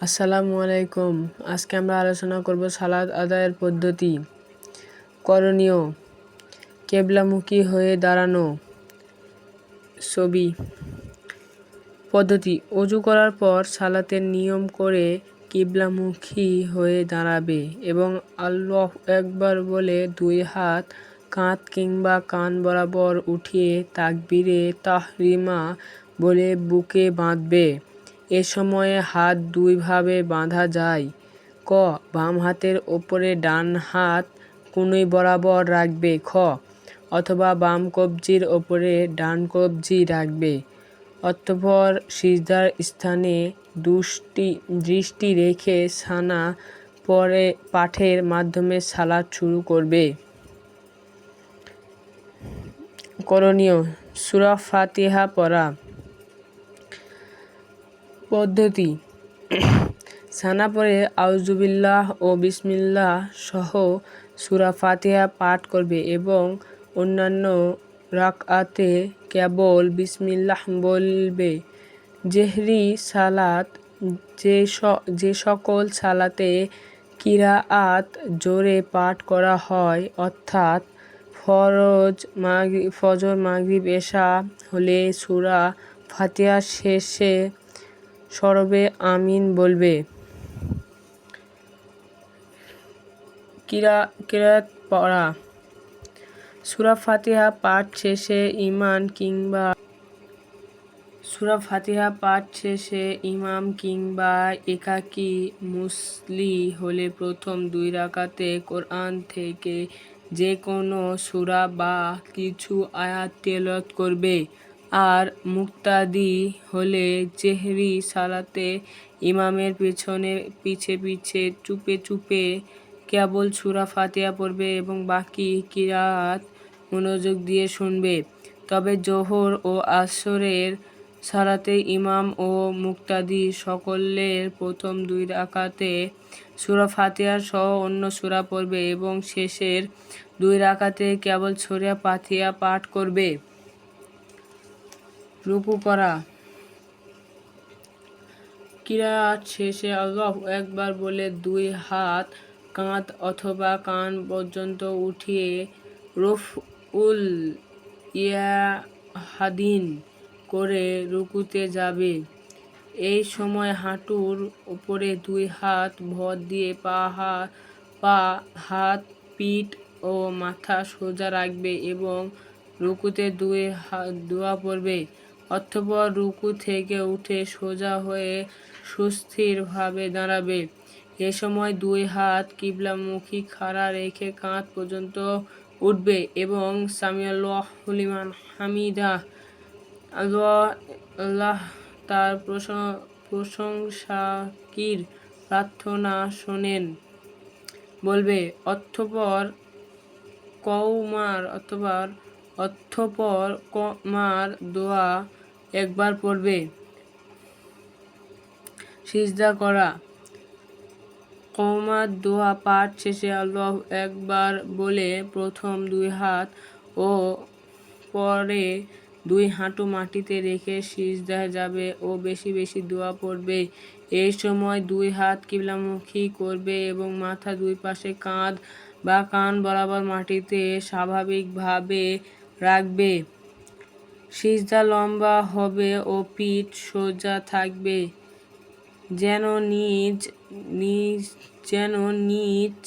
আসসালামু আলাইকুম। আজকে আমরা আলোচনা করব সালাদ আদায়ের পদ্ধতি। করণীয়, কেবলামুখী হয়ে দাঁড়ানো ছবি। পদ্ধতি অজু করার পর সালাতের নিয়ম করে কিবলামুখী হয়ে দাঁড়াবে এবং আল্লাহ একবার বলে দুই হাত, কাঁধ কিংবা কান বরাবর উঠিয়ে তাকবিরে তাহরিমা বলে বুকে বাঁধবে। এ সময়ে হাত দুইভাবে বাঁধা যায়। ক, বাম হাতের ওপরে ডান হাত কুনুই বরাবর রাখবে। খ, অথবা বাম কবজির ওপরে ডান কবজি রাখবে। অতঃপর সিজদার স্থানে দুষ্টি, দৃষ্টি রেখে সানা পরে পাঠের মাধ্যমে সালাদ শুরু করবে। করণীয়, সুরা ফাতিহা পড়া। পদ্ধতি। সানা পরে আউজুবিল্লাহ ও বিসমিল্লাহ সহ সুরা ফাতিহা পাঠ করবে এবং অন্যান্য রাকআতে কেবল বিসমিল্লাহ বলবে। জেহরি সালাত, যে যে সকল সালাতে কিরাআত জোরে পাঠ করা হয়, অর্থাৎ ফরজ মাগরি ফজর, মাগরিব, এশা হলে সুরা ফাতিহা শেষে সরবে আমিন বলবে। কিরা কিরাত পড়া। সুরা ফাতিহা পাঠ শেষে ইমান কিংবা, সুরা ফাতিহা পাঠ শেষে ইমাম কিংবা একাকী মুসলি হলে প্রথম দুই রাকাতে কোরআন থেকে যে কোনো সুরা বা কিছু আয়াত তেলত করবে। আর মুক্তাদি হলে চেহরি সালাতে ইমামের পেছনে পিছে পিছে চুপে চুপে কেবল সুরা ফাতিয়া পড়বে এবং বাকি কিরাত মনোযোগ দিয়ে শুনবে। তবে জোহর ও আসরের সালাতে ইমাম ও মুক্তাদি সকলের প্রথম দুই রাকাতে সুরা ফাতিহার সহ অন্য সুরা পড়বে এবং শেষের দুই রাকাতে কেবল ছড়িয়া পাথিয়া পাঠ করবে। রুকু করা কিরাত শেষে আল্লাহ একবার বলে দুই হাত কাঁধ অথবা কান পর্যন্ত উঠিয়ে রফ উল ইয়াহাদিন করে রুকুতে যাবে। এই সময় হাঁটুর উপরে দুই হাত ভর দিয়ে পা পা, হাত, পিঠ ও মাথা সোজা রাখবে এবং রুকুতে দুই হাত দোয়া পড়বে। অথবা রুকু থেকে উঠে সোজা হয়ে সুস্থিরভাবে দাঁড়াবে। এ সময় দুই হাত কিবলামুখী খাড়া রেখে কাঁধ পর্যন্ত উঠবে এবং সামিয়াল্লাহলিমান হামিদা আল্লাহ আল্লাহ তার প্রশংসাকির প্রার্থনা শোনেন। বলবে অর্থপর কৌমার অথবা অথপর কমার দোয়া একবার পড়বে। সিজদা করা। কৌমার দোয়া পাঠ শেষে আল্লাহ একবার বলে প্রথম দুই হাত ও পরে দুই হাঁটু মাটিতে রেখে সিজদায় যাবে ও বেশি বেশি দোয়া পড়বে। এই সময় দুই হাত কিবলামুখী করবে এবং মাথা দুই পাশে কাঁধ বা কান বরাবর মাটিতে স্বাভাবিকভাবে রাখবে। সিজদা লম্বা হবে ও পিঠ সোজা থাকবে। যেন নিজ নিজ, যেন নিচ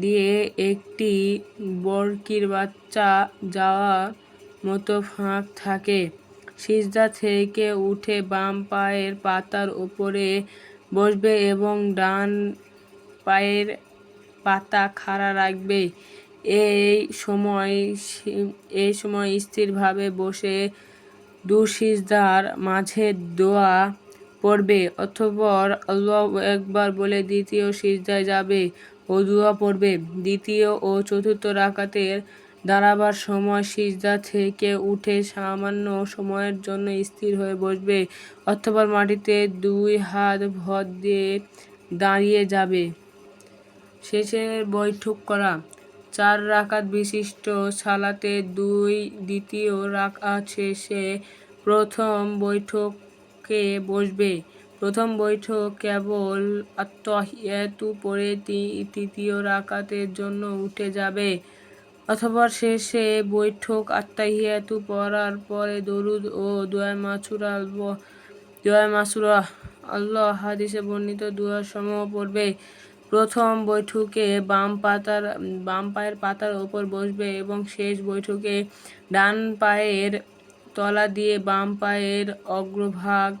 দিয়ে একটি বরকির বাচ্চা যাওয়ার মতো ফাঁক থাকে। সিজদা থেকে উঠে বাম পায়ের পাতার উপরে বসবে এবং ডান পায়ের পাতা খাড়া রাখবে। এই সময় এই সময় স্থিরভাবে বসে দুশিজদার মাঝে দোয়া পড়বে অথবর আল্লাহ একবার বলে দ্বিতীয় সিজদায় যাবে ও দোয়া পড়বে। দ্বিতীয় ও চতুর্থ রাকাতের দাঁড়াবার সময় সিজদা থেকে উঠে সামান্য সময়ের জন্য স্থির হয়ে বসবে অথবা মাটিতে দুই হাত ভর দিয়ে দাঁড়িয়ে যাবে। শেষের বৈঠক করা। চার রাকাত বিশিষ্ট সালাতে দুই দ্বিতীয় রাকাত শেষে প্রথম বৈঠকে বসবে। প্রথম বৈঠক কেবল আত্মহিয়াতু পরে তৃতীয় রাকাতের জন্য উঠে যাবে। অথবা শেষে বৈঠক আত্মাহিয়াতু পড়ার পরে দরুদ ও দোয়া মাছুরা দোয়া মাসুরা, আল্লাহ হাদিসে বর্ণিত দোয়া সমূহ পড়বে। প্রথম বৈঠকে বাম পাতার, বাম পায়ের পাতার ওপর বসবে এবং শেষ বৈঠকে ডান পায়ের তলা দিয়ে বাম পায়ের অগ্রভাগ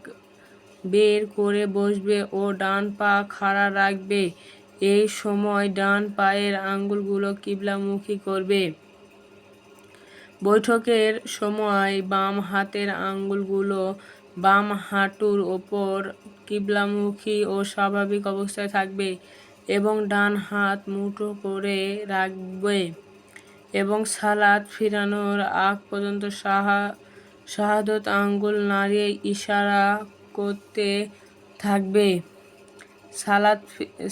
বের করে বসবে ও ডান পা খাড়া রাখবে। এই সময় ডান পায়ের আঙ্গুলগুলো কিবলামুখী করবে। বৈঠকের সময় বাম হাতের আঙ্গুলগুলো বাম হাঁটুর ওপর কিবলামুখী ও স্বাভাবিক অবস্থায় থাকবে। এবং ডান হাত মুঠো করে রাখবে এবং সালাদ ফিরানোর আগ পর্যন্ত সাহা, শাহাদত আঙ্গুল নাড়িয়ে ইশারা করতে থাকবে। সালাদ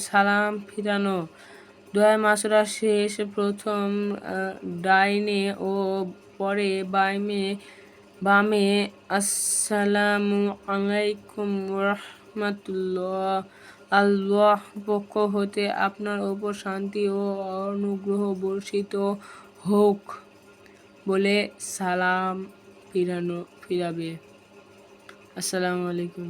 সালাম ফিরানো। দোয়া মাসরা শেষ প্রথম ডাইনে ও পরে বাইমে বামে, আসসালামু আলাইকুম রহমতুল্লাহ। আল্লাহ পক্ষ হতে আপনার ওপর শান্তি ও অনুগ্রহ বর্ষিত হোক বলে সালাম ফিরানো ফিরাবে। আসসালামু আলাইকুম।